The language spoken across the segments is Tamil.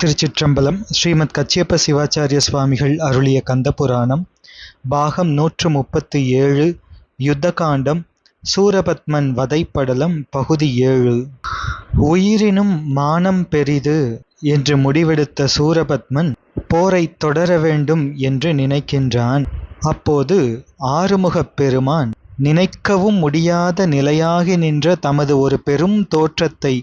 திருச்சிற்றம்பலம் ஸ்ரீமத் கச்சியப்ப சிவாச்சாரிய சுவாமிகள் அருளிய கந்தபுராணம் பாகம் நூற்று முப்பத்து ஏழு யுத்தகாண்டம் சூரபத்மன் வதைப்படலம் பகுதி ஏழு. உயிரினும் மானம் பெரிது என்று முடிவெடுத்த சூரபத்மன் போரை தொடர வேண்டும் என்று நினைக்கின்றான். அப்போது ஆறுமுகப் பெருமான் நினைக்கவும் முடியாத நிலையாகி நின்ற தமது ஒரு பெரும் தோற்றத்தை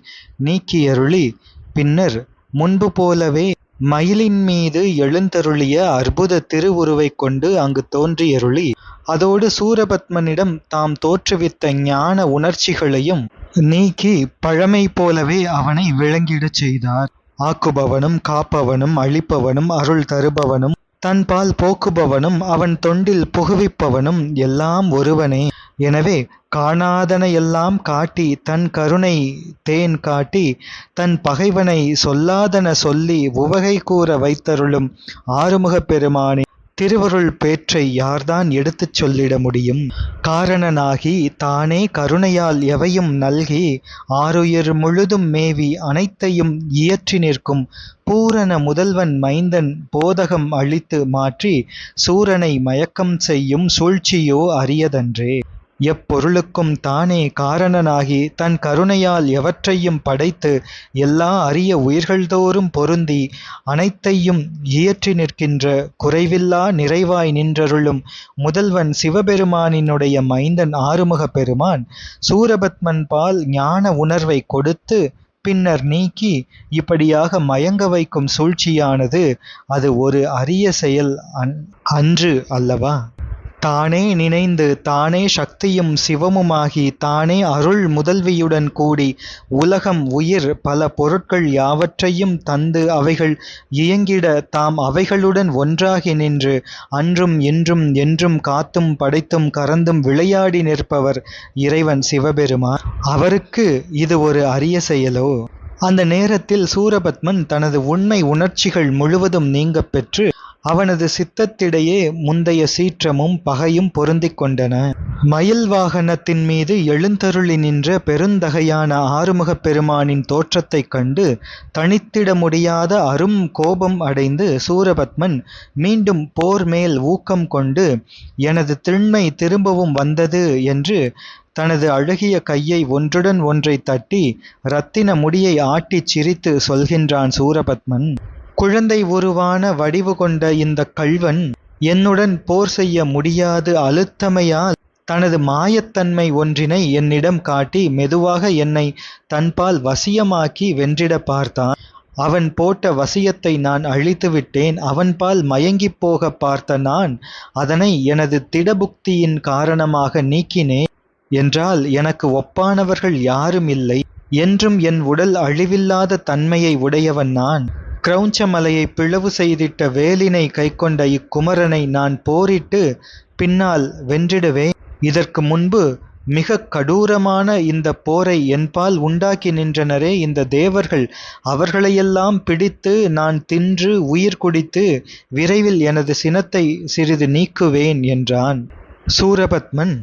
நீக்கியருளி பின்னர் முன்பு போலவே மயிலின் மீது எழுந்தருளிய அற்புத திருவுருவைக் கொண்டு அங்கு தோன்றியருளி. அதோடு சூரபத்மனிடம் தாம் தோற்றுவித்த ஞான உணர்ச்சிகளையும் நீக்கி பழமை போலவே அவனை விளங்கிடச் செய்தார். ஆக்குபவனும் காப்பவனும் அழிப்பவனும் அருள் தருபவனும் தன்பால் போக்குபவனும் அவன் தொண்டில் புகுவிப்பவனும் எல்லாம் ஒருவனே. எனவே காணாதன எல்லாம் காட்டி தன் கருணை தேன் காட்டி தன் பகைவனை சொல்லாதன சொல்லி உவகை கூற வைத்தருளும் ஆறுமுகப் பெருமானே திருவருள் பேற்றை யார்தான் எடுத்துச் சொல்லிட முடியும்? காரணனாகி தானே கருணையால் எவையும் நல்கி ஆருயிர் முழுதும் மேவி அனைத்தையும் இயற்றி நிற்கும் பூரண முதல்வன் மைந்தன் போதகம் அளித்து மாற்றி சூரனை மயக்கம் செய்யும் சூழ்ச்சியோ அரியதன்றே எப்பொருளுக்கும் தானே காரணனாகி தன் கருணையால் எவற்றையும் படைத்து எல்லா அரிய உயிர்கள்தோறும் பொருந்தி அனைத்தையும் இயற்றி நிற்கின்ற குறைவில்லா நிறைவாய் நின்றருளும் முதல்வன் சிவபெருமானினுடைய மைந்தன் ஆறுமுக பெருமான் சூரபத்மன் பால் ஞான உணர்வை கொடுத்து பின்னர் நீக்கி இப்படியாக மயங்க வைக்கும் சூழ்ச்சியானது அது ஒரு அரிய செயல் அன்று அல்லவா? தானே நினைந்து தானே சக்தியும் சிவமுமாகி தானே அருள் முதல்வியுடன் கூடி உலகம் உயிர் பல பொருட்கள் யாவற்றையும் தந்து அவைகள் இயங்கிட தாம் அவைகளுடன் ஒன்றாகி நின்று அன்றும் என்றும் என்றும் காத்தும் படைத்தும் கறந்தும் விளையாடி நிற்பவர் இறைவன் சிவபெருமான். அவருக்கு இது ஒரு அரிய செயலோ? அந்த நேரத்தில் சூரபத்மன் தனது உண்மை உணர்ச்சிகள் முழுவதும் நீங்க பெற்று அவனது சித்தத்திடையே முந்தைய சீற்றமும் பகையும் பொருந்திக் கொண்டன. மயில் வாகனத்தின் மீது எழுந்தருளி நின்ற பெருந்தகையான ஆறுமுகப் பெருமானின் தோற்றத்தைக் கண்டு தனித்திட முடியாத அரும் கோபம் அடைந்து சூரபத்மன் மீண்டும் போர் மேல் ஊக்கம் கொண்டு எனது திண்மை திரும்பவும் வந்தது என்று தனது அழகிய கையை ஒன்றுடன் ஒன்றை தட்டி இரத்தின முடியை ஆட்டிச் சிரித்து சொல்கின்றான் சூரபத்மன். குழந்தை உருவான வடிவு கொண்ட இந்த கள்வன் என்னுடன் போர் செய்ய முடியாது அழுத்தமையால் தனது மாயத்தன்மை ஒன்றினை என்னிடம் காட்டி மெதுவாக என்னை தன்பால் வசியமாக்கி வென்றிட பார்த்தான். அவன் போட்ட வசியத்தை நான் அழித்துவிட்டேன் அவன்பால் மயங்கிப் போக பார்த்த நான் அதனை எனது திடபுக்தியின் காரணமாக நீக்கினேன். என்றால் எனக்கு ஒப்பானவர்கள் யாரும் இல்லை. என்றும் என் உடல் அழிவில்லாத தன்மையை உடையவன் நான். கிரௌஞ்ச மலையை பிளவு செய்திட்ட வேலினை கைக்கொண்ட இக்குமரனை நான் போரிட்டு பின்னால் வென்றிடுவேன். இதற்கு முன்பு மிக கடூரமான இந்த போரை என்பால் உண்டாக்கி நின்றனரே இந்த தேவர்கள். அவர்களையெல்லாம் பிடித்து நான் தின்று உயிர் குடித்து விரைவில் எனது சினத்தை சிறிது நீக்குவேன் என்றான். சூரபத்மன்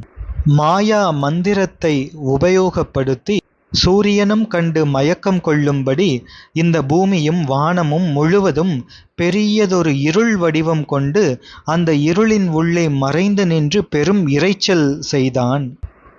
மாயா மந்திரத்தை உபயோகப்படுத்தி சூரியனும் கண்டு மயக்கம் கொள்ளும்படி இந்த பூமியும் வானமும் முழுவதும் பெரியதொரு இருள் வடிவம் கொண்டு அந்த இருளின் உள்ளே மறைந்து நின்று பெரும் இரைச்சல் செய்தான்.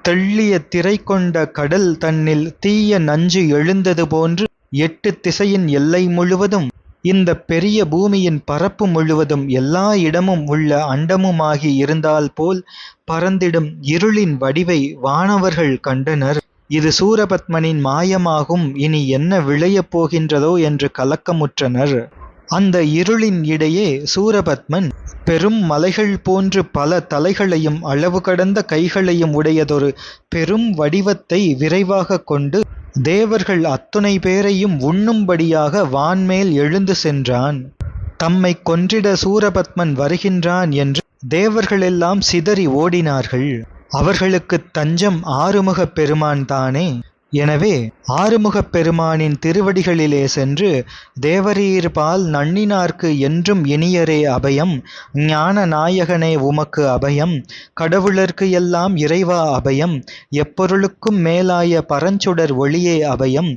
தெள்ளிய திரை கொண்ட கடல் தன்னில் தீய நஞ்சு எழுந்தது போன்று எட்டு திசையின் எல்லை முழுவதும் இந்த பெரிய பூமியின் பரப்பு முழுவதும் எல்லா இடமும் உள்ள அண்டமுமாகி இருந்தால் போல் பறந்திடும் இருளின் வடிவை வானவர்கள் கண்டனர். இது சூரபத்மனின் மாயமாகும். இனி என்ன விளையப் போகின்றதோ என்று கலக்கமுற்றனர். அந்த இருளின் இடையே சூரபத்மன் பெரும் மலைகள் போன்று பல தலைகளையும் அளவு கடந்த கைகளையும் உடையதொரு பெரும் வடிவத்தை விரைவாக கொண்டு தேவர்கள் அத்துணை பேரையும் உண்ணும்படியாக வான்மேல் எழுந்து சென்றான். தம்மை கொன்றிட சூரபத்மன் வருகின்றான் என்று தேவர்களெல்லாம் சிதறி ஓடினார்கள். அவர்களுக்குத் தஞ்சம் ஆறுமுகப் பெருமான் தானே? எனவே ஆறுமுகப் பெருமானின் திருவடிகளிலே சென்று தேவரீர்பால் நன்னினார்க்கு என்றும் இனியரே அபயம் ஞான நாயகனே உமக்கு அபயம் கடவுளர்க்கு எல்லாம் இறைவா அபயம் எப்பொருளுக்கும் மேலாய பரஞ்சுடர் ஒளியே அபயம்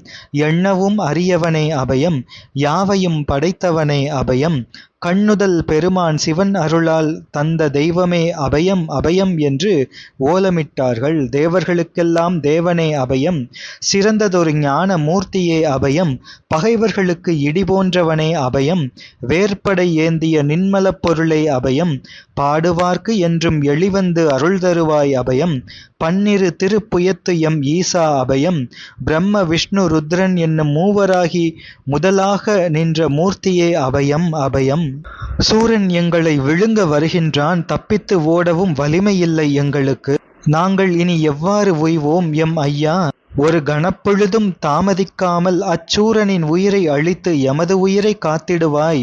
எண்ணவும் அரியவனே அபயம் யாவையும் படைத்தவனே அபயம் கண்ணுதல் பெருமான் சிவன் அருளால் தந்த தெய்வமே அபயம் அபயம் என்று ஓலமிட்டார்கள். தேவர்களுக்கெல்லாம் தேவனே அபயம். சிறந்ததொரு ஞான மூர்த்தியே அபயம். பகைவர்களுக்கு இடி போன்றவனே அபயம். வேற்படை ஏந்திய நின்மலப் பொருளே அபயம். பாடுவார்க்கு என்றும் எளிவந்து அருள் தருவாய் அபயம். பன்னிரு திருப்புயத்து எம் ஈசா அபயம். பிரம்ம விஷ்ணு ருத்ரன் என்னும் மூவராகி முதலாக நின்ற மூர்த்தியே அபயம் அபயம். சூரன் எங்களை விழுங்க வருகின்றான் தப்பித்து ஓடவும் வலிமையில்லை எங்களுக்கு. நாங்கள் இனி எவ்வாறு உய்வோம் எம் ஐயா? ஒரு கணப்பொழுதும் தாமதிக்காமல் அச்சூரனின் உயிரை அழித்து எமது உயிரை காத்திடுவாய்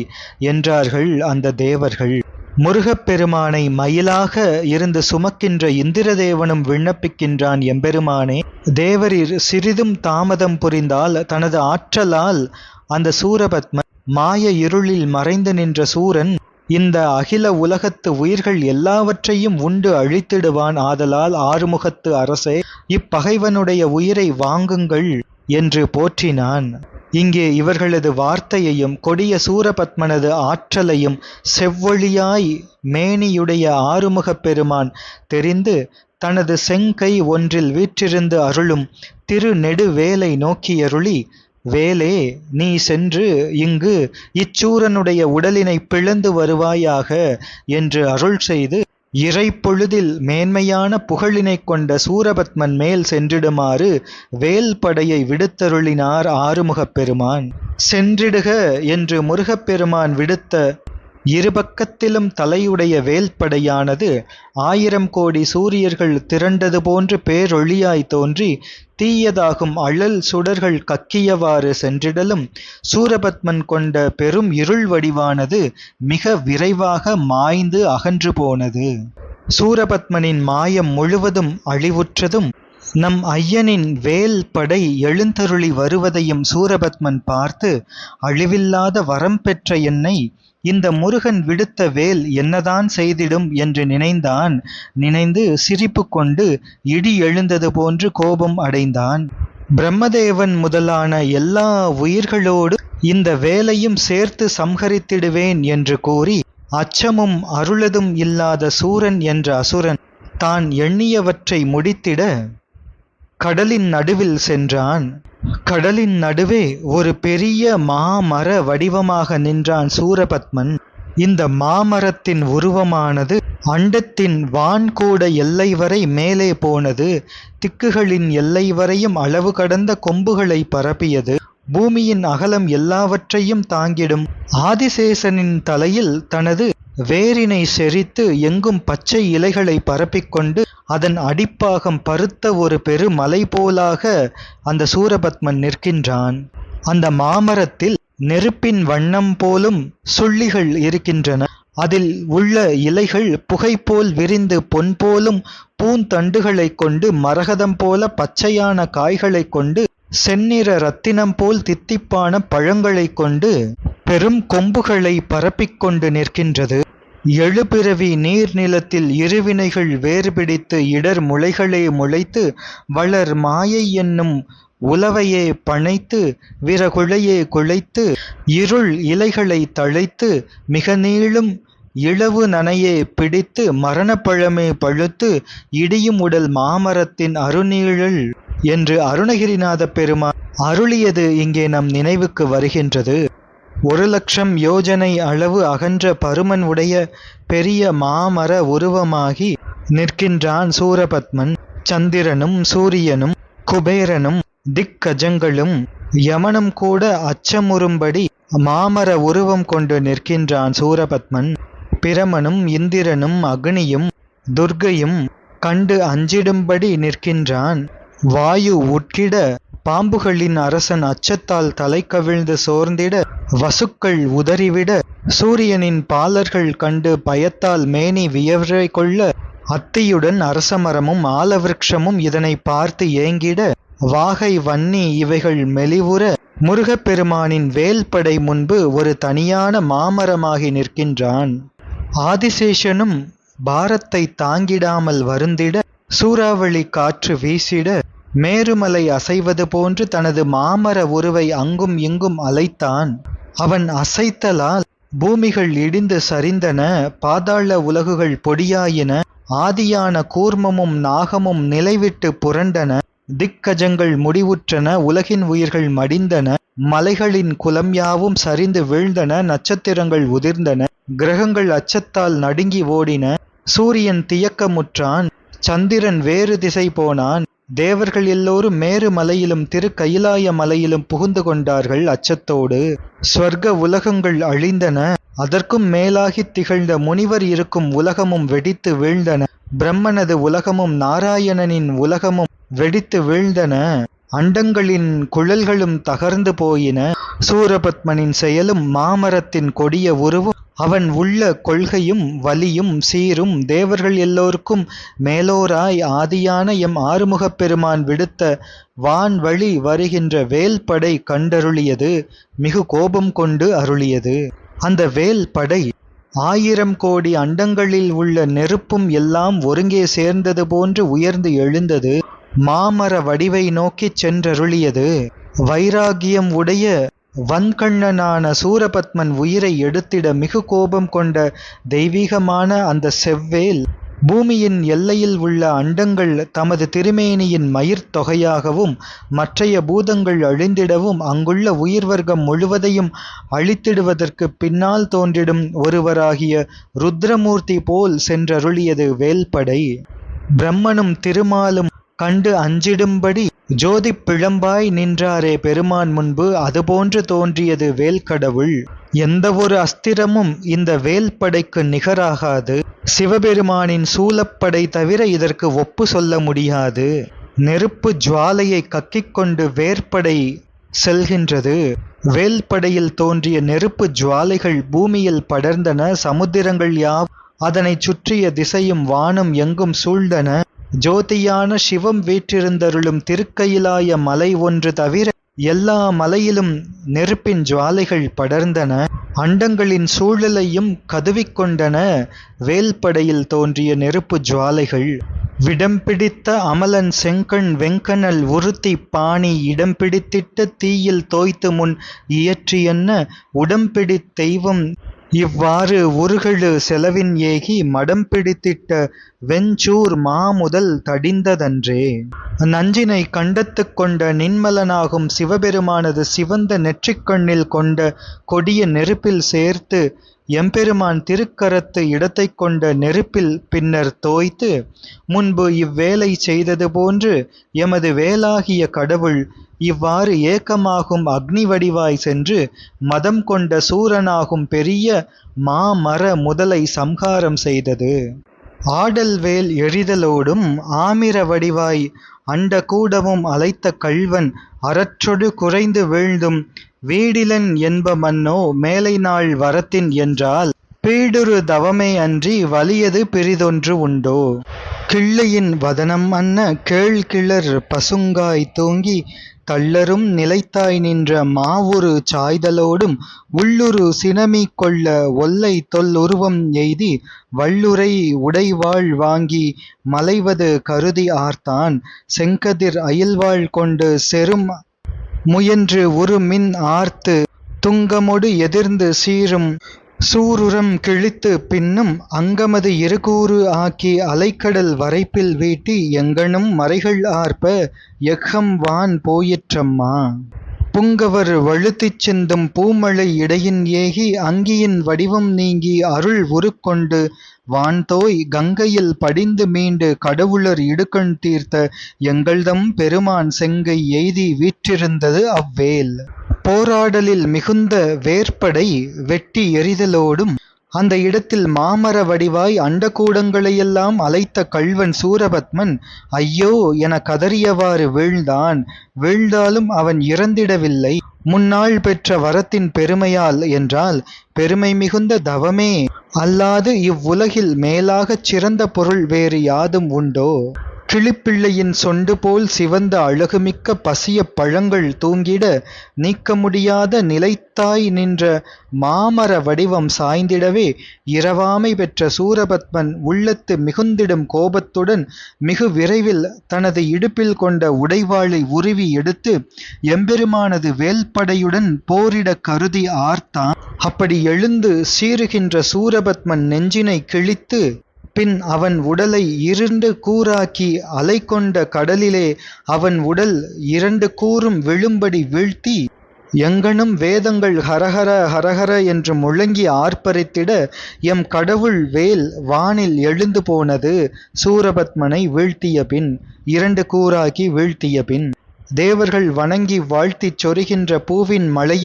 என்றார்கள் அந்த தேவர்கள். முருகப்பெருமானை மயிலாக இருந்து சுமக்கின்ற இந்திரதேவனும் விண்ணப்பிக்கின்றான் எம்பெருமானே. தேவரீர் சிறிதும் தாமதம் புரிந்தால் தனது ஆற்றலால் அந்த சூரபத்ம மாய இருளில் மறைந்து நின்ற சூரன் இந்த அகில உலகத்து உயிர்கள் எல்லாவற்றையும் உண்டு அழித்திடுவான் ஆதலால் ஆறுமுகத்து அரசே இப்பகைவனுடைய உயிரை வாங்குங்கள் என்று போற்றினான். இங்கே இவர்களது வார்த்தையையும் கொடிய சூரபத்மனது ஆற்றலையும் செவ்வொழியாய் மேனியுடைய ஆறுமுகப் பெருமான் தெரிந்து தனது செங்கை ஒன்றில் வீற்றிருந்து அருளும் திரு நெடுவேலை நோக்கியருளி வேலே நீ சென்று இங்கு இச்சூரனுடைய உடலினை பிளந்து வருவாயாக என்று அருள் செய்து இறைப்பொழுதில் மேன்மையான புகழினைக் கொண்ட சூரபத்மன் மேல் சென்றிடுமாறு வேல் படையை விடுத்தருளினார் ஆறுமுகப் பெருமான். சென்றிடுக என்று முருகப்பெருமான் விடுத்த இருபக்கத்திலும் தலையுடைய வேல்படையானது ஆயிரம் கோடி சூரியர்கள் திரண்டது போன்று பேரொளியாய் தோன்றி தீயதாகும் அழல் சுடர்கள் கக்கியவாறு சென்றிடலும் சூரபத்மன் கொண்ட பெரும் இருள் வடிவானது மிக விரைவாக மாய்ந்து அகன்று போனது. சூரபத்மனின் மாயம் முழுவதும் அழிவுற்றதும் நம் ஐயனின் வேல் படை எழுந்தருளி வருவதையும் சூரபத்மன் பார்த்து அழிவில்லாத வரம் பெற்ற என்னை இந்த முருகன் விடுத்த வேல் என்னதான் செய்திடும் என்று நினைந்தான். நினைந்து சிரிப்பு கொண்டு இடி எழுந்தது போன்று கோபம் அடைந்தான். பிரம்மதேவன் முதலான எல்லா உயிர்களோடு இந்த வேலையும் சேர்த்து சம்ஹரித்திடுவேன் என்று கூறி அச்சமும் அருளதும் இல்லாத சூரன் என்ற அசுரன் தான் எண்ணியவற்றை முடித்திட கடலின் நடுவில் சென்றான். கடலின் நடுவே ஒரு பெரிய மாமர வடிவமாக நின்றான் சூரபத்மன். இந்த மாமரத்தின் உருவமானது அண்டத்தின் வான்கூட எல்லை வரை மேலே போனது. திக்குகளின் எல்லை வரையும் அளவு கடந்த கொம்புகளை பரப்பியது. பூமியின் அகலம் எல்லாவற்றையும் தாங்கிடும். ஆதிசேஷனின் தலையில் தனது வேரினை செறித்து எங்கும் பச்சை இலைகளை பரப்பிக்கொண்டு அதன் அடிப்பாகம் பருத்த ஒரு பெரு மலை போலாக அந்த சூரபத்மன் நிற்கின்றான். அந்த மாமரத்தில் நெருப்பின் வண்ணம் போலும் சுள்ளிகள் இருக்கின்றன. அதில் உள்ள இலைகள் புகை போல் விரிந்து பொன் போலும் பூந்தண்டுகளைக் கொண்டு மரகதம் போல பச்சையான காய்களைக் கொண்டு செந்நிற ரத்தினம் போல் தித்திப்பான பழங்களைக் கொண்டு பெரும் கொம்புகளை பரப்பிக்கொண்டு நிற்கின்றது. எழுபிறவி நீர்நிலத்தில் இருவினைகள் வேறுபிடித்து இடர் முளைகளே முளைத்து வளர் மாயை என்னும் உலவையே பனைத்து விறகுழையே குழைத்து இருள் இலைகளை தழைத்து மிக நீளும் இளவு நனையே பிடித்து மரணப்பழமே பழுத்து இடியும் உடல் மாமரத்தின் அருநீழல் என்று அருணகிரிநாத பெருமான் அருளியது இங்கே நம் நினைவுக்கு வருகின்றது. ஒரு லட்சம் யோஜனை அளவு அகன்ற பருமன் உடைய பெரிய மாமர உருவமாகி நிற்கின்றான் சூரபத்மன். சந்திரனும் சூரியனும் குபேரனும் திக்கஜங்களும் யமனும் கூட அச்சமுறும்படி மாமர உருவம் கொண்டு நிற்கின்றான் சூரபத்மன். பிரமனும் இந்திரனும் அக்னியும் துர்க்கையும் கண்டு அஞ்சிடும்படி நிற்கின்றான். வாயு உற்றிட பாம்புகளின் அரசன் அச்சத்தால் தலை கவிழ்ந்து சோர்ந்திட வசுக்கள் உதறிவிட சூரியனின் பாலர்கள் கண்டு பயத்தால் மேனி வியவரை கொள்ள அத்தியுடன் அரசமரமும் ஆலவிருட்சமும் இதனை பார்த்து ஏங்கிட வாகை வன்னி இவைகள் மெலிவுற முருகப்பெருமானின் வேல்படை முன்பு ஒரு தனியான மாமரமாகி நிற்கின்றான். ஆதிசேஷனும் பாரத்தை தாங்கிடாமல் வருந்திட சூறாவளி காற்று வீசிட மேருமலை அசைவது போன்று தனது மாமர உருவை அங்கும் இங்கும் அலைத்தான். அவன் அசைத்தலால் பூமிகள் இடிந்து சரிந்தன பாதாள உலகுகள் பொடியாயின ஆதியான கூர்மமும் நாகமும் நிலைவிட்டு புரண்டன திக்கஜங்கள் முடிவுற்றன உலகின் உயிர்கள் மடிந்தன மலைகளின் குலம் யாவும் சரிந்து வீழ்ந்தன நட்சத்திரங்கள் உதிர்ந்தன கிரகங்கள் அச்சத்தால் நடுங்கி ஓடின. சூரியன் தியக்கமுற்றான் சந்திரன் வேறு திசை போனான். தேவர்கள் எல்லோரும் மேரு மலையிலும் திரு கைலாய மலையிலும் புகுந்து கொண்டார்கள் அச்சத்தோடு. ஸ்வர்க்க உலகங்கள் அழிந்தன. அதற்கும் மேலாகித் திகழ்ந்த முனிவர் இருக்கும் உலகமும் வெடித்து வீழ்ந்தன. பிரம்மனது உலகமும் நாராயணனின் உலகமும் வெடித்து வீழ்ந்தன. அண்டங்களின் குழல்களும் தகர்ந்து போயின. சூரபத்மனின் செயலும் மாமரத்தின் கொடிய உருவும் அவன் உள்ள கொள்கையும் வலியும் சீரும் தேவர்கள் எல்லோருக்கும் மேலோராய் ஆதியான எம் ஆறுமுகப் பெருமான் விடுத்த வான்வழி வருகின்ற வேல்படை கண்டருளியது மிகு கோபம் கொண்டு அருளியது. அந்த வேல்படை ஆயிரம் கோடி அண்டங்களில் உள்ள நெருப்பும் எல்லாம் ஒருங்கே சேர்ந்தது போன்று உயர்ந்து எழுந்தது மாமர வடிவை நோக்கிச் சென்றருளியது. வைராகியம் உடைய வன்கண்ணனான சூரபத்மன் உயிரை எடுத்திட மிகு கோபம் கொண்ட தெய்வீகமான அந்த செவ்வேல் பூமியின் எல்லையில் உள்ள அண்டங்கள் தமது திருமேனியின் மயிர் தொகையாகவும் மற்றைய பூதங்கள் அழிந்திடவும் அங்குள்ள உயிர் வர்க்கம் முழுவதையும் அழித்திடுவதற்கு பின்னால் தோன்றிடும் ஒருவராகிய ருத்ரமூர்த்தி போல் சென்றருளியது வேல்படை. பிரம்மனும் திருமாலும் கண்டு அஞ்சிடும்படி ஜோதி பிழம்பாய் நின்றாரே பெருமான் முன்பு அதுபோன்று தோன்றியது வேல்கடவுள். எந்த ஒரு அஸ்திரமும் இந்த வேல்படைக்கு நிகராகாது. சிவபெருமானின் சூலப்படை தவிர இதற்கு ஒப்பு சொல்ல முடியாது. நெருப்பு ஜுவாலையை கக்கிக்கொண்டு வேற்படை செல்கின்றது. வேல்படையில் தோன்றிய நெருப்பு ஜுவாலைகள் பூமியில் படர்ந்தன. சமுத்திரங்கள் யாவ் அதனைச் சுற்றிய திசையும் வானம் எங்கும் சூழ்ந்தன. ஜோதியான சிவம் வீற்றிருந்தருளும் திருக்கயிலாய மலை ஒன்று தவிர எல்லா மலையிலும் நெருப்பின் ஜுவாலைகள் படர்ந்தன. அண்டங்களின் சூழலையும் கதுவிக்கொண்டன. வேல்படையில் தோன்றிய நெருப்பு ஜுவாலைகள். விடம் பிடித்த அமலன் செங்கண் வெங்கனல் உறுத்தி பாணி இடம் பிடித்திட்ட தீயில் தோய்த்து முன் இயற்றியென்ன உடம்பிடித் தெய்வம் இவ்வாறு உருகெழு செலவின் ஏகி மடம் பிடித்திட்ட வெஞ்சூர் மாமுதல் தடிந்ததன்றே. நஞ்சினை கண்டத்து கொண்ட நின்மலனாகும் சிவபெருமானது சிவந்த நெற்றிக்கண்ணில் கொண்ட கொடிய நெருப்பில் சேர்த்து எம்பெருமான் திருக்கரத்து இடத்தைக் கொண்ட நெருப்பில் பின்னர் தோய்த்து முன்பு இவ்வேலை செய்தது போன்று எமது வேலாகிய கடவுள் இவ்வாறு ஏக்கமாகும் அக்னி வடிவாய் சென்று மதம் கொண்ட சூரனாகும் பெரிய மாமர முதலை சம்ஹாரம் செய்தது. ஆடல் வேல் எறிதலோடும் ஆமிர வடிவாய் அண்ட அழைத்த அலைத்த கள்வன் அறற்றொடு குறைந்து வீழ்ந்தும் வீடிலன் என்ப மன்னோ மேலை நாள் வரத்தின் என்றால் பீடுரு தவமே அன்றி வலியது பிறிதொன்று உண்டோ. கிள்ளையின் வதனம் அன்ன கேள்கிளர் பசுங்காய் தூங்கி தள்ளரும் நிலைத்தாய் நின்ற மாவுரு சாய்தலோடும் உள்ளுரு சினமி கொள்ள ஒல்லை தொல் உருவம் எய்தி வள்ளுரை உடைவாள் வாங்கி மலைவது கருதி ஆர்த்தான் செங்கதிர் அயில்வாள் கொண்டு செரும் முயன்று உருமின் ஆர்த்து துங்கமொடு எதிர்ந்து சீரும் சூருரம் கிழித்து பின்னும் அங்கமது இருகூறு ஆக்கி அலைக்கடல் வரைப்பில் வீட்டி எங்கனும் மறைகள் ஆர்ப்ப எஃகம் வான் போயிற்றம்மா. புங்கவர் வழுத்திச் சிந்தும் பூமழை இடையின் ஏகி அங்கியின் வடிவம் நீங்கி அருள் உருக்கொண்டு வான்தோய் கங்கையில் படிந்து மீண்டு கடவுளர் இடுக்கண் தீர்த்த எங்கள்தம் பெருமான் செங்கை எய்தி வீற்றிருந்தது அவ்வேல். போராடலில் மிகுந்த வேற்படை வெட்டி எறிதலோடும் அந்த இடத்தில் மாமர வடிவாய் அண்டகூடங்களையெல்லாம் அலைத்த கள்வன் சூரபத்மன் ஐயோ என கதறியவாறு வீழ்ந்தான். வீழ்ந்தாலும் அவன் இறந்திடவில்லை. முன்னாள் பெற்ற வரத்தின் பெருமையால் என்றால் பெருமை மிகுந்த தவமே. அல்லாது இவ்வுலகில் மேலாகச் சிறந்த பொருள் வேறு யாதும் உண்டோ? கிளிப்பிள்ளையின் சொண்டு போல் சிவந்த அழகுமிக்க பசியப் பழங்கள் தூங்கிட நீக்க முடியாத நிலைத்தாய் நின்ற மாமர வடிவம் சாய்ந்திடவே இரவாமை பெற்ற சூரபத்மன் உள்ளத்து மிகுந்திடும் கோபத்துடன் மிகு விரைவில் தனது இடுப்பில் கொண்ட உடைவாளை உருவி எடுத்து எம்பெருமானது வேல்படையுடன் போரிடக் கருதி ஆர்த்தான். அப்படி எழுந்து சீறுகின்ற சூரபத்மன் நெஞ்சினை கிழித்து பின் அவன் உடலை இருண்டு கூறாக்கி அலை கொண்ட கடலிலே அவன் உடல் இரண்டு கூறும் விழும்படி வீழ்த்தி எங்கனும் வேதங்கள் ஹரஹர ஹரஹர என்று முழங்கி ஆர்ப்பரித்திட எம் கடவுள் வேல் வானில் எழுந்து போனது சூரபத்மனை வீழ்த்திய பின் இரண்டு கூறாக்கி வீழ்த்திய பின். தேவர்கள் வணங்கி வாழ்த்திச் சொருகின்ற பூவின் மலை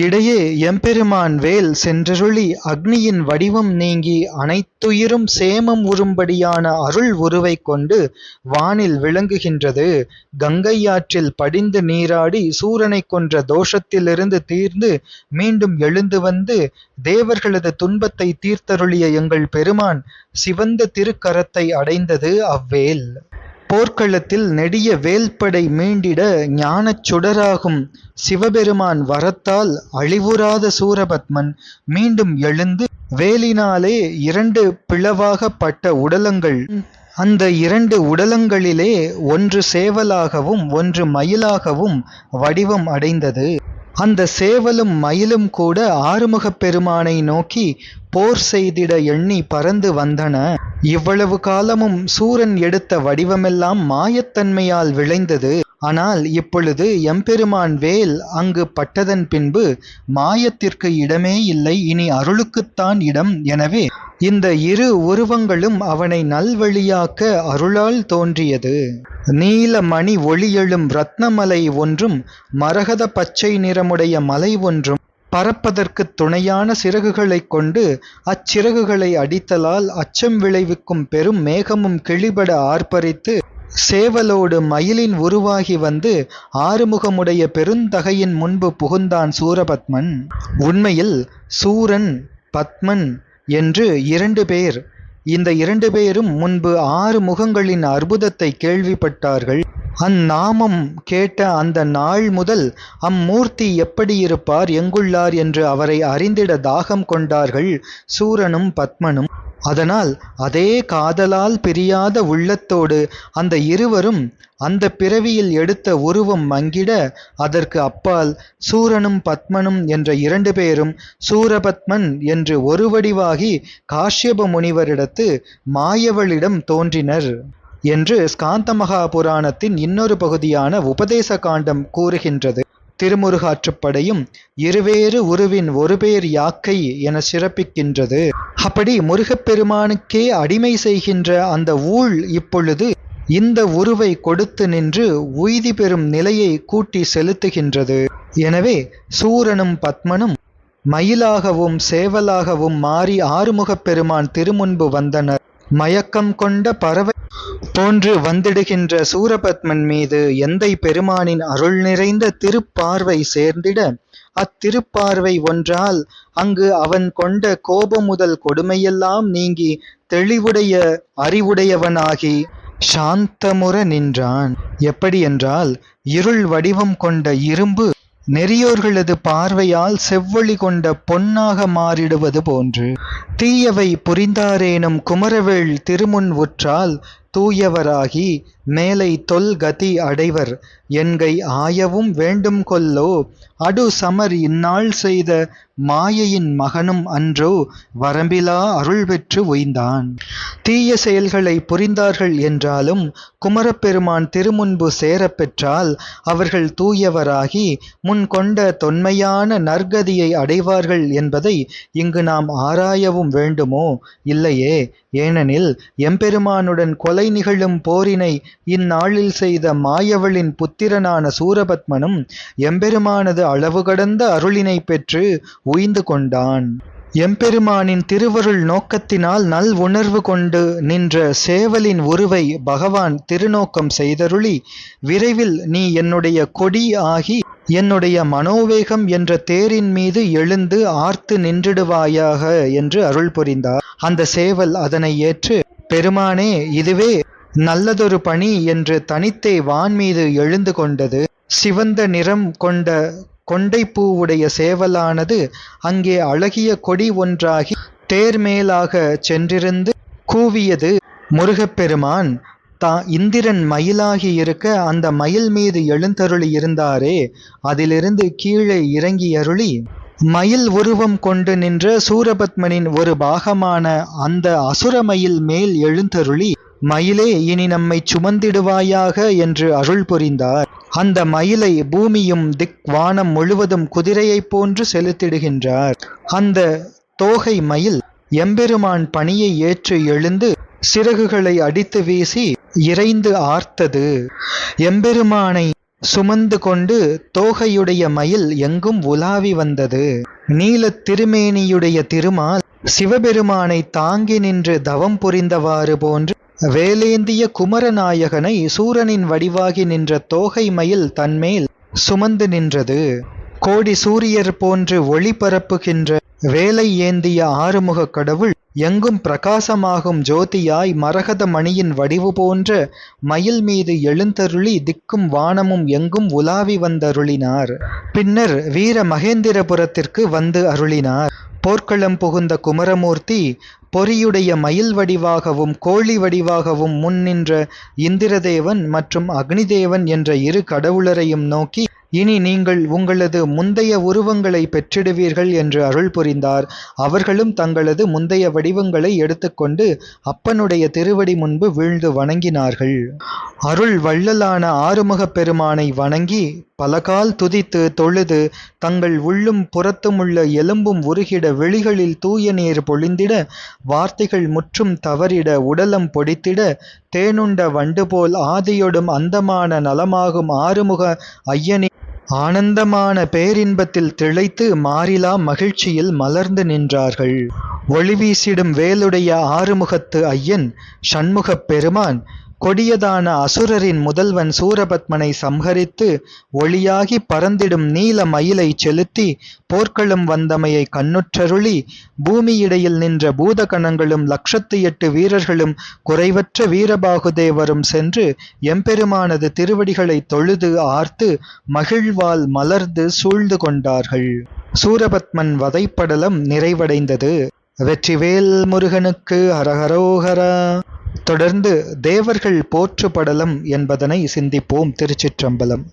இடையே எம்பெருமான் வேல் சென்றருளி அக்னியின் வடிவம் நீங்கி அனைத்துயிரும் சேமம் உறும்படியான அருள் உருவை கொண்டு வானில் விளங்குகின்றது. கங்கையாற்றில் படிந்து நீராடி சூரனைக் கொன்ற தோஷத்திலிருந்து தீர்ந்து மீண்டும் எழுந்து வந்து தேவர்களது துன்பத்தை தீர்த்தருளிய எங்கள் பெருமான் சிவந்த திருக்கரத்தை அடைந்தது அவ்வேல். போர்க்களத்தில் நெடிய வேல்படை மீண்டிட ஞானச் சுடராகும் சிவபெருமான் வரத்தால் அழிவுறாத சூரபத்மன் மீண்டும் எழுந்து வேலினாலே இரண்டு பிளவாகப்பட்ட உடலங்கள். அந்த இரண்டு உடலங்களிலே ஒன்று சேவலாகவும் ஒன்று மயிலாகவும் வடிவம் அடைந்தது. அந்த சேவலும் மயிலும் கூட ஆறுமுகப் பெருமானை நோக்கி போர் செய்திட எண்ணி பறந்து வந்தன. இவ்வளவு காலமும் சூரன் எடுத்த வடிவமெல்லாம் மாயத்தன்மையால் விளைந்தது. ஆனால் இப்பொழுது எம்பெருமான் வேல் அங்கு பட்டதன் பின்பு மாயத்திற்கு இடமே இல்லை இனி அருளுக்குத்தான் இடம். எனவே இந்த இரு உருவங்களும் அவனை நல்வழியாக்க அருளால் தோன்றியது. நீல மணி ஒளியெழும் ரத்னமலை ஒன்றும் மரகத பச்சை நிறமுடைய மலை ஒன்றும் பறப்பதற்குத் துணையான சிறகுகளைக் கொண்டு அச்சிறகுகளை அடித்தலால் அச்சம் விளைவிக்கும் பெரும் மேகமும் கிளிபட ஆர்ப்பரித்து சேவலோடு மயிலின் உருவாகி வந்து ஆறுமுகமுடைய பெருந்தகையின் முன்பு புகுந்தான் சூரபத்மன். உண்மையில் சூரன் பத்மன் என்று இரண்டு பேர் இந்த இரண்டு பேரும் முன்பு ஆறு முகங்களின் அற்புதத்தை கேள்விப்பட்டார்கள். அந்நாமம் கேட்ட அந்த நாள் முதல் அம்மூர்த்தி எப்படி இருப்பார் எங்குள்ளார் என்று அவரை அறிந்திட தாகம் கொண்டார்கள் சூரனும் பத்மனும். அதனால் அதே காதலால் பிரியாத உள்ளத்தோடு அந்த இருவரும் அந்த பிறவியில் எடுத்த உருவம் மங்கிட அதற்கு அப்பால் சூரனும் பத்மனும் என்ற இரண்டு பேரும் சூரபத்மன் என்று ஒரு வடிவாகி காஷ்யப முனிவரிடத்து மாயவளிடம் தோன்றினர் என்று ஸ்காந்த மகா புராணத்தின் இன்னொரு பகுதியான உபதேச காண்டம் கூறுகின்றது. திருமுருகாற்றுப்படையும் இருவேறு உருவின் ஒருபேர் யாக்கை என சிறப்பிக்கின்றது. அப்படி முருகப்பெருமானுக்கே அடிமை செய்கின்ற அந்த ஊழ் இப்பொழுது இந்த உருவை கொடுத்து நின்று உய்தி பெறும் நிலையை கூட்டி செலுத்துகின்றது. எனவே சூரனும் பத்மனும் மயிலாகவும் சேவலாகவும் மாறி ஆறுமுகப் பெருமான் திருமுன்பு வந்தனர். மயக்கம் கொண்ட பறவை போன்று வந்திடுகின்ற சூரபத்மன் மீது எந்தை பெருமானின் அருள் நிறைந்த திருப்பார்வை சேர்ந்திட அத்திருப்பார்வை ஒன்றால் அங்கு அவன் கொண்ட கோபம் முதல் கொடுமையெல்லாம் நீங்கி தெளிவுடைய அறிவுடையவனாகி சாந்தமுற நின்றான். எப்படி என்றால் இருள் வடிவம் கொண்ட இரும்பு நெறியோர்களது பார்வையால் செவ்வொளி கொண்ட பொன்னாக மாறிடுவது போன்று. தீயவை புரிந்தாரேனும் குமரவேள் திருமுன் உற்றால் தூயவராகி மேலை தொல் கதி அடைவர். என்கை ஆயவும் வேண்டும் கொல்லோ அடு சமர் இந்நாள் செய்த மாயையின் மகனும் அன்றோ வரம்பிலா அருள் பெற்று உய்ந்தான் தீய செயல்களை புரிந்தார்கள் என்றாலும் குமரப்பெருமான் திருமுன்பு சேரப் பெற்றால் அவர்கள் தூயவராகி முன் கொண்ட தொன்மையான நற்கதியை அடைவார்கள் என்பதை இங்கு நாம் ஆராயவும் வேண்டுமோ இல்லையே? ஏனெனில் எம்பெருமானுடன் கொலை நிகழும் போரினை இந்நாளில் செய்த மாயவளின் புத்திரனான சூரபத்மனும் எம்பெருமானது அளவு கடந்த அருளினை பெற்று உய்ந்து கொண்டான். எம்பெருமானின் திருவருள் நோக்கத்தினால் நல் உணர்வு கொண்டு நின்ற சேவலின் உருவை பகவான் திருநோக்கம் செய்தருளி விரைவில் நீ என்னுடைய கொடி ஆகி என்னுடைய மனோவேகம் என்ற தேரின் மீது எழுந்து ஆர்த்து நின்றிடுவாயாக என்று அருள் புரிந்தார். அந்த சேவல் அதனை ஏற்று பெருமானே இதுவே நல்லதொரு பணி என்று தனித்தே வான்மீது எழுந்து கொண்டது. சிவந்த நிறம் கொண்ட கொண்டைப்பூவுடைய சேவலானது அங்கே அழகிய கொடி ஒன்றாகி தேர்மேலாக சென்றிருந்து கூவியது. முருகப்பெருமான் தா இந்திரன் மயிலாகி இருக்க அந்த மயில் மீது எழுந்தருளி இருந்தாரே அதிலிருந்து கீழே இறங்கியருளி மயில் உருவம் கொண்டு நின்ற சூரபத்மனின் ஒரு பாகமான அந்த அசுரமயில் மேல் எழுந்தருளி மயிலே இனி நம்மை சுமந்திடுவாயாக என்று அருள் புரிந்தார். அந்த மயிலை பூமியும் திக் வானம் முழுவதும் குதிரையைப் போன்று செலுத்திடுகின்றார். அந்த தோகை மயில் எம்பெருமான் பணியை ஏற்று எழுந்து சிறகுகளை அடித்து வீசி இறைந்து ஆர்த்தது. எம்பெருமானை சுமந்து கொண்டு தோகையுடைய மயில் எங்கும் உலாவி வந்தது. நீலத் திருமேனியுடைய திருமால் சிவபெருமானை தாங்கி நின்று தவம் புரிந்தவாறு போன்று வேலேந்திய குமரநாயகனை சூரனின் வடிவாகி நின்ற தோகை மயில் தன்மேல் சுமந்து நின்றது. கோடி சூரியர் போன்று ஒளி பரப்புகின்ற வேலை ஏந்திய ஆறுமுகக் கடவுள் எங்கும் பிரகாசமாகும் ஜோதியாய் மரகத மணியின் வடிவு போன்ற மயில் மீது எழுந்தருளி திக்கும் வானமும் எங்கும் உலாவி வந்தருளினார். பின்னர் வீர மகேந்திரபுரத்திற்கு வந்து அருளினார். போர்க்களம் புகுந்த குமரமூர்த்தி பொறியுடைய மயில் வடிவாகவும் கோழி வடிவாகவும் முன் நின்ற இந்திரதேவன் மற்றும் அக்னிதேவன் என்ற இரு கடவுளரையும் நோக்கி இனி நீங்கள் உங்களது முந்தைய உருவங்களை பெற்றிடுவீர்கள் என்று அருள் புரிந்தார். அவர்களும் தங்களது முந்தைய வடிவங்களை எடுத்துக்கொண்டு அப்பனுடைய திருவடி முன்பு வீழ்ந்து வணங்கினார்கள். அருள் வள்ளலான ஆறுமுகப் பெருமானை வணங்கி பலகால் துதித்து தொழுது தங்கள் உள்ளும் புறத்துமுள்ள எலும்பும் உருகிட வெளிகளில் தூய நீர் பொழிந்திட வார்த்தைகள் முற்றும் தவறிட உடலம் பொடித்திட தேனுண்ட வண்டு போல் ஆதியொடும் அந்தமான நலமாகும் ஆறுமுக ஐயனே ஆனந்தமான பேரின்பத்தில் திளைத்து மாறிலா மகிழ்ச்சியில் மலர்ந்து நின்றார்கள். ஒளி வீசிடும் வேலுடைய ஆறுமுகத்து ஐயன் சண்முகப் பெருமான் கொடியதான அசுரரின் முதல்வன் சூரபத்மனை சம்ஹரித்து ஒளியாகி பறந்திடும் நீல மயிலை செலுத்தி போர்க்களம் வந்தமையை கண்ணுற்றருளி பூமியிடையில் நின்ற பூதகணங்களும் லட்சத்து எட்டு வீரர்களும் குறைவற்ற வீரபாகுதேவரும் சென்று எம்பெருமானது திருவடிகளை தொழுது ஆர்த்து மகிழ்வால் மலர்ந்து சூழ்ந்து கொண்டார்கள். சூரபத்மன் வதைப்படலம் நிறைவடைந்தது. வெற்றிவேல் முருகனுக்கு ஹரஹரோஹரா தொடர்ந்து தேவர்கள் போற்றுப்படலம் என்பதனை சிந்திப்போம் திருச்சிற்றம்பலம்.